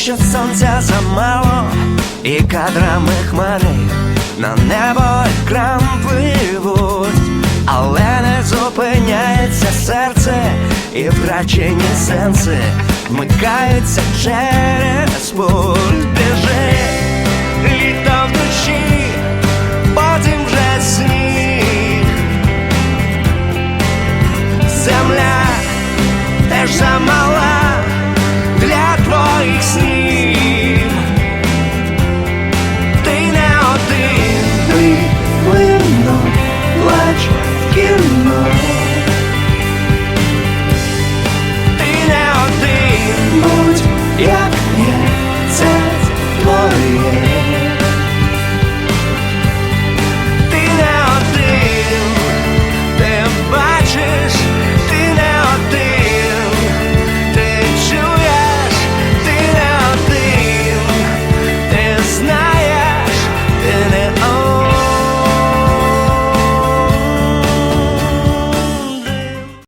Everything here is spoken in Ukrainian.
що сонця замало, і кадрами хмари на небо екран пливуть, але не зупиняється серце, і втрачені сенси вмикаються через путь.